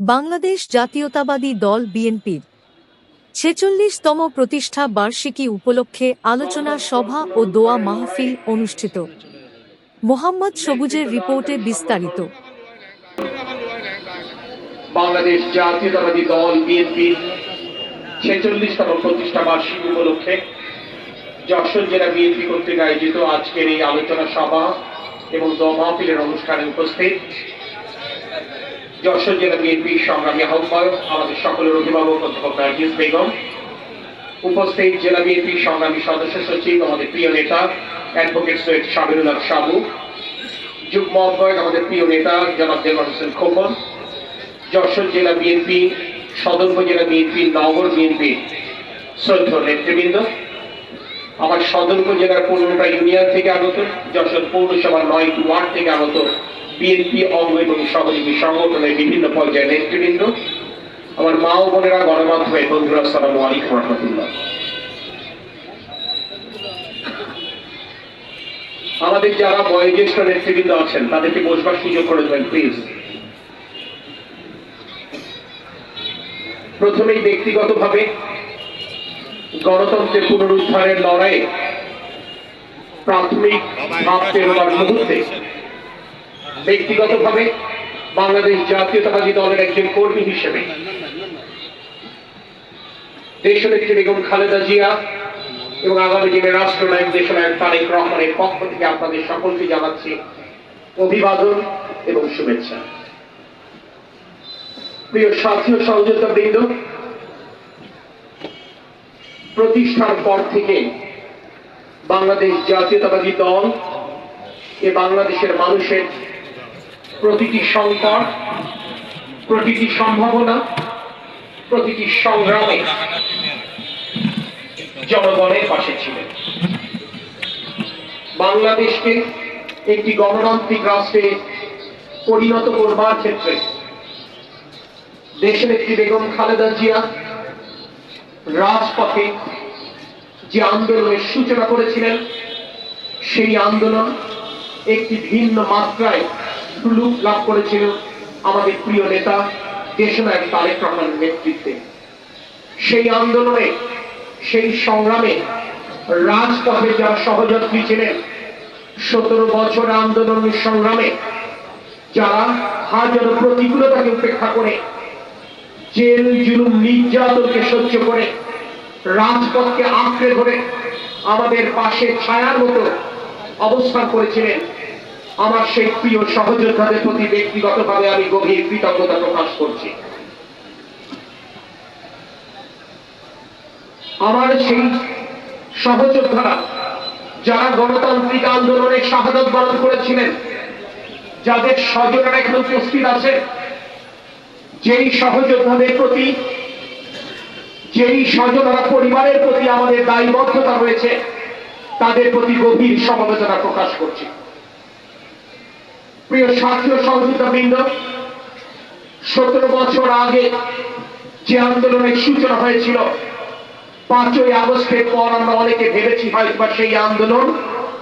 বাংলাদেশ জাতীয়তাবাদী দল বিএনপির ছেচল্লিশতম প্রতিষ্ঠা বার্ষিকী উপলক্ষে আলোচনা সভা ও দোয়া মাহফিল অনুষ্ঠিত। মোহাম্মদ সবুজের রিপোর্টে বিস্তারিত। বাংলাদেশ জাতীয়তাবাদী দল বিএনপি ছেচল্লিশতম প্রতিষ্ঠা বার্ষিকী উপলক্ষে যশোর জেলা বিএনপি কর্তৃক আয়োজিত আজকের এই আলোচনা সভা এবং দোয়া মাহফিলের অনুষ্ঠানে উপস্থিত যশোর জেলা বিএনপি সংগ্রামী আহ্বায়ক, আমাদের সকলের অভিভাবক অধ্যাপক নার্গিস বেগম, উপস্থিত জেলা বিএনপি সংগ্রামী সদস্য সচিব, আমাদের প্রিয় নেতা অ্যাডভোকেট সৈয়দ সাবিরুল্লাহ সাবু, যুগ্ম আহ্বায়ক, আমাদের প্রিয় নেতা জনাব দেলমান হোসেন খোকন, যশোর জেলা বিএনপি, সদর উপজেলা বিএনপি, নগর বিএনপি শ্রদ্ধ নেতৃবৃন্দ আমার সদর উপজেলার পনেরোটা ইউনিয়ন থেকে আগত, যশোর পৌরসভার নয়টি ওয়ার্ড থেকে আগত বিএনপি অঙ্গ এবং সহযোগী সংগঠনের বিভিন্ন পর্যায়ের নেতৃবৃন্দ, আমার মা ও বোনেরা গণমাধ্যমের বন্ধুরা সালামু আলাইকুম রহমতুল্লাহ। আমাদের যারা বয়োজ্যেষ্ঠ নেতৃবৃন্দ আছেন, তাদেরকে বসবার সুযোগ করে দেবেন প্লিজ প্রথমেই ব্যক্তিগতভাবে গণতন্ত্রের পুনরুদ্ধারের লড়াইয়ে প্রাথমিক ভাব পেরোবার মুহূর্তে ব্যক্তিগতভাবে বাংলাদেশ জাতীয়তাবাদী দলের একজন কর্মী হিসেবে দেশনেত্রী বেগম খালেদা জিয়া এবং আগামী দিনে রাষ্ট্রনায়ক দেশনায়ক তারেক রহমানের পক্ষ থেকে আপনাদের সকলকে জানাচ্ছি অভিবাদন এবং শুভেচ্ছা। প্রিয় সাথী ও সহযোগিতা বৃন্দ প্রতিষ্ঠার পর থেকে বাংলাদেশ জাতীয়তাবাদী দল এ বাংলাদেশের মানুষের প্রতিটি সংকট, প্রতিটি সম্ভাবনা, প্রতিটি সংগ্রামে জনগণের পাশে ছিলেন। বাংলাদেশকে একটি গণতান্ত্রিক রাষ্ট্রে পরিণত করবার ক্ষেত্রে দেশের একটি বেগম খালেদা জিয়া রাজপথে যে আন্দোলনের সূচনা করেছিলেন, সেই আন্দোলন একটি ভিন্ন মাত্রায় রূপ লাভ করেছিল আমাদের প্রিয় নেতা দেশনায়ক তারেক রহমানের নেতৃত্বে। সেই আন্দোলনে, সেই সংগ্রামে রাজপথে যারা সহযাত্রী ছিলেন, সতেরো বছর আন্দোলনের সংগ্রামে যারা হাজারো প্রতিকূলতাকে উপেক্ষা করে, জেল, জুলুম, নির্যাতনকে সহ্য করে রাজপথকে আঁকড়ে ধরে আমাদের পাশে ছায়ার মতো অবস্থান করেছিলেন। আমার সেই প্রিয় সহযোদ্ধাদের প্রতি ব্যক্তিগতভাবে আমি গভীর কৃতজ্ঞতা প্রকাশ করছি। আমার সেই সহযোদ্ধারা যারা গণতান্ত্রিক আন্দোলনে শাহাদত বরণ করেছিলেন, যাদের স্বজনেরা এখানে উপস্থিত আছে যেই সহযোদ্ধাদের প্রতি যেই স্বজনরা পরিবারের প্রতি আমাদের দায়বদ্ধতা রয়েছে, তাদের প্রতি গভীর সমবেদনা প্রকাশ করছি। প্রিয় ও সহযোগিতা বৃন্দ, সতেরো বছর আগে যে আন্দোলনের সূচনা হয়েছিল, পাঁচই আগস্টের পর আমরা অনেকে ভেবেছি হয়তো সেই আন্দোলন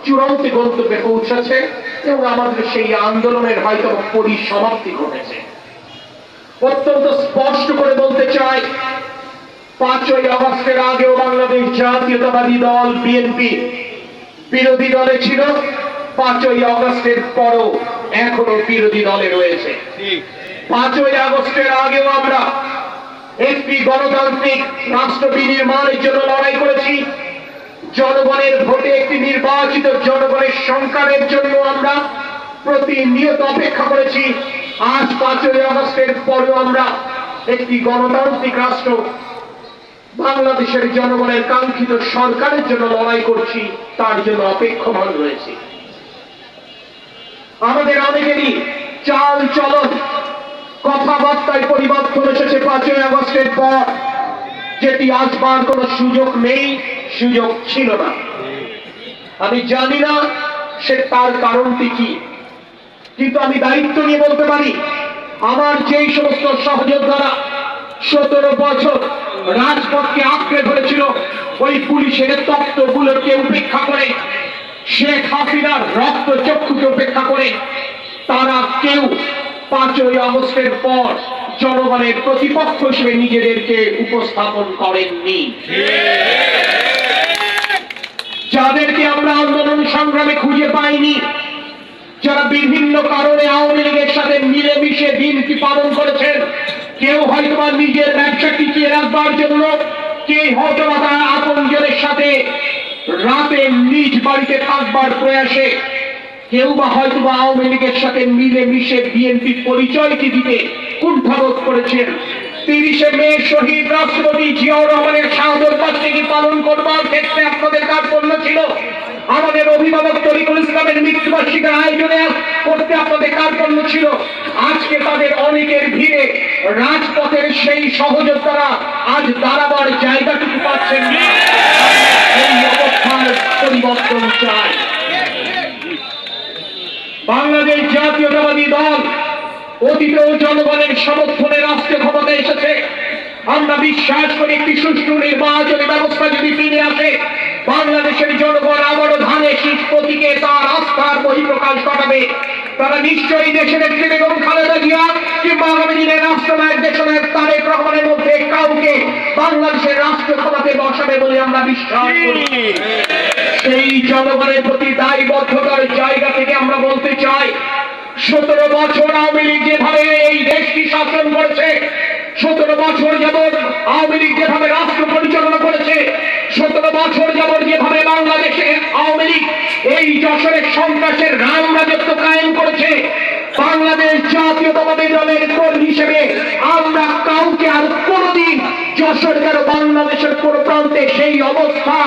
চূড়ান্ত গন্তব্যে পৌঁছেছে এবং আমাদের সেই আন্দোলনের হয়তো পরিসমাপ্তি ঘটেছে। অত্যন্ত স্পষ্ট করে বলতে পাঁচই আগস্টের আগেও বাংলাদেশ জাতীয়তাবাদী দল বিএনপি বিরোধী দলে ছিল। পাঁচই আগস্টের পরও এখনও বিরোধী দলে রয়েছে। পাঁচই আগস্টের আগেও আমরা একটি গণতান্ত্রিক রাষ্ট্র বিনির্মাণের জন্য লড়াই করেছি। জনগণের ভোটে একটি নির্বাচিত জনগণের সংকারের জন্য আমরা প্রতিনিয়ত অপেক্ষা করেছি। আজ পাঁচই আগস্টের পরেও আমরা একটি গণতান্ত্রিক রাষ্ট্র বাংলাদেশের জনগণের কাঙ্ক্ষিত সরকারের জন্য লড়াই করছি, তার জন্য অপেক্ষমান রয়েছে। আমাদের অনেকেরই চাল চলন, কথাবার্তায় পরিবর্তন এসেছে পাঁচই আগস্টের পর, যেটি আসবার কোন সুযোগ নেই, সুযোগ ছিল না। আমি জানি না সে তার কারণটি কি, কিন্তু আমি দায়িত্ব নিয়ে বলতে পারি, আমার যেই সমস্ত সহযোদ্ধারা সতেরো বছর রাজপথকে আঁকড়ে ধরেছিল। ওই পুলিশের তত্ত্বগুলোকে উপেক্ষা করে, শেখ হাসিনার রক্ত চক্ষুকে উপেক্ষা করে। তারা কেউ পাঁচই আগস্টের পর জনগণের প্রতিপক্ষ হিসেবে নিজেদেরকে উপস্থাপন করেননি। যাদেরকে আমরা আন্দোলন সংগ্রামে খুঁজে পাইনি, যারা বিভিন্ন কারণে আওয়ামী লীগের সাথে মিলেমিশে দিনটি পালন করেছেন কেউ হয়তো বা নিজের ব্যবসা টিকিয়ে রাখবার জন্য কে হয়তো বা তার আপনজনের সাথে রাতে নিজ বাড়িতে থাকবার প্রয়াসে, কেউ বা হয়তো বা আওয়ামী লীগের সাথে মিলেমিশে বিএনপি পরিচয়টি দিতে কুণ্ঠাবোধ করেছেন। তিরিশে মে শহীদ রাষ্ট্রপতি জিয়াউর রহমানের শাহাদত বার্ষিকী পালন করবার ক্ষেত্রে আপনাদের আমাদের অভিভাবক তরিকুল ইসলামের মৃত্যুবার্ষিকীর আয়োজনে করতে আপনাদের কার্পণ্য ছিল। আজকে তাদের অনেকের ভিড়ে রাজপথের সেই সহযোদ্ধারা আজ দাঁড়াবার জায়গাটুকু পাচ্ছেন পরিবর্তন চাই। বাংলাদেশ জাতীয়তাবাদী দল অতীতেও জনগণের সমর্থনে রাষ্ট্রীয় ক্ষমতায় এসেছে। আমরা বিশ্বাস করি একটি সুষ্ঠু নির্বাচনী ব্যবস্থা যদি ফিরে আসে বাংলাদেশের জনগণ আবারও ধানে শীত প্রতীকে তার আস্থার বহিঃপ্রকাশ ঘটাবে। তারা নিশ্চয়ই দেশের একটি বেগম খালেদা জিয়া কিংবা আগামী দিনের রাষ্ট্রনায়ক দেশনায়ক তারেক রহমানের মধ্যে কাউকে বাংলাদেশের রাষ্ট্র ক্ষমতাতে বসাবে বলে আমরা বিশ্বাস করি। সেই জনগণের প্রতি দায়বদ্ধতার জায়গা থেকে আমরা বলতে চাই, সতেরো বছর আওয়ামী লীগ যেভাবে এই দেশটি শাসন করেছে, সতেরো বছর যাবৎ আওয়ামী লীগ যেভাবে রাষ্ট্র পরিচালনা করেছে সতেরো বছর যাবৎ যেভাবে বাংলাদেশে আওয়ামী লীগ এই যশোরের সন্ত্রাসের রাম রাজত্ব কায়েম করেছে, বাংলাদেশ জাতীয়তাবাদী দলের কর্মী হিসেবে আমরা কাউকে আর কোনোদিন যশোর কেন বাংলাদেশের কোন প্রান্তে সেই অবস্থা